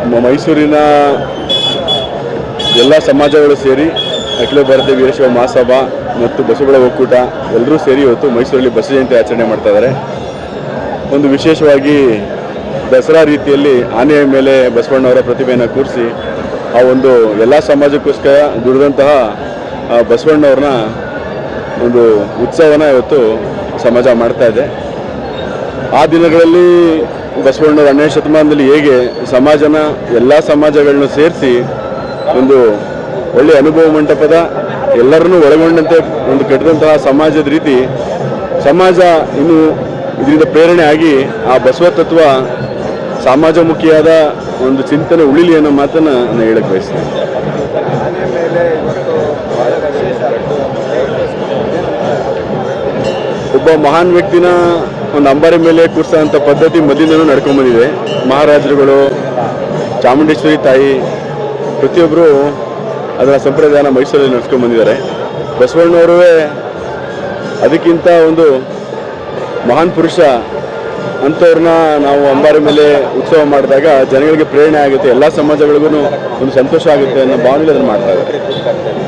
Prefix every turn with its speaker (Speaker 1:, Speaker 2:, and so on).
Speaker 1: ನಮ್ಮ ಮೈಸೂರಿನ ಎಲ್ಲ ಸಮಾಜಗಳು ಸೇರಿ ಅಖಿಲ ಭಾರತೀಯ ವೀರಶೈವ ಮಹಾಸಭಾ ಮತ್ತು ಬಸವಗಳ ಒಕ್ಕೂಟ ಎಲ್ಲರೂ ಸೇರಿ ಇವತ್ತು ಮೈಸೂರಲ್ಲಿ ಬಸವ ಜಯಂತಿ ಆಚರಣೆ ಮಾಡ್ತಾ ಇದ್ದಾರೆ. ಒಂದು ವಿಶೇಷವಾಗಿ ದಸರಾ ರೀತಿಯಲ್ಲಿ ಆನೆಯ ಮೇಲೆ ಬಸವಣ್ಣವರ ಪ್ರತಿಭೆಯನ್ನು ಕೂರಿಸಿ ಆ ಒಂದು ಎಲ್ಲ ಸಮಾಜಕ್ಕೋಸ್ಕರ ದುಡಿದಂತಹ ಬಸವಣ್ಣವ್ರನ್ನ ಒಂದು ಉತ್ಸವನ ಇವತ್ತು ಸಮಾಜ ಮಾಡ್ತಾ ಇದೆ. ಆ ದಿನಗಳಲ್ಲಿ ಬಸವಣ್ಣವ್ರ ಹನ್ನೆರಡು ಶತಮಾನದಲ್ಲಿ ಹೇಗೆ ಸಮಾಜನ ಎಲ್ಲ ಸಮಾಜಗಳನ್ನು ಸೇರಿಸಿ ಒಂದು ಒಳ್ಳೆಯ ಅನುಭವ ಮಂಟಪದ ಎಲ್ಲರನ್ನೂ ಒಳಗೊಂಡಂತೆ ಒಂದು ಕೆಟ್ಟದಂತಹ ಸಮಾಜದ ರೀತಿ ಸಮಾಜ ಇನ್ನು ಇದರಿಂದ ಪ್ರೇರಣೆ ಆಗಿ ಆ ಬಸವ ತತ್ವ ಸಮಾಜಮುಖಿಯಾದ ಒಂದು ಚಿಂತನೆ ಉಳಿಲಿ ಅನ್ನೋ ಮಾತನ್ನು ನಾನು ಹೇಳಕ್ಕೆ ಬಯಸ್ತೀನಿ. ಒಬ್ಬ ಮಹಾನ್ ವ್ಯಕ್ತಿನ ಒಂದು ಅಂಬಾರಿ ಮೇಲೆ ಕೂರಿಸೋಂಥ ಪದ್ಧತಿ ಮೊದಲಿಂದನೂ ನಡ್ಕೊಂಡ್ಬಂದಿದೆ ಮಹಾರಾಜರುಗಳು, ಚಾಮುಂಡೇಶ್ವರಿ ತಾಯಿ ಪ್ರತಿಯೊಬ್ಬರು ಅದರ ಸಂಪ್ರದಾಯನ ಮೈಸೂರಲ್ಲಿ ನಡೆಸ್ಕೊಂಡ್ಬಂದಿದ್ದಾರೆ ಬಸವಣ್ಣವರು ಅದಕ್ಕಿಂತ ಒಂದು ಮಹಾನ್ ಪುರುಷ ಅಂಥವ್ರನ್ನ ನಾವು ಅಂಬಾರಿ ಮೇಲೆ ಉತ್ಸವ ಮಾಡಿದಾಗ ಜನಗಳಿಗೆ ಪ್ರೇರಣೆ ಆಗುತ್ತೆ, ಎಲ್ಲ ಸಮಾಜಗಳಿಗೂ ಒಂದು ಸಂತೋಷ ಆಗುತ್ತೆ ಅನ್ನೋ ಭಾವನೆಯಲ್ಲಿ ಅದನ್ನು ಮಾಡ್ತಾ ಇದ್ದಾರೆ.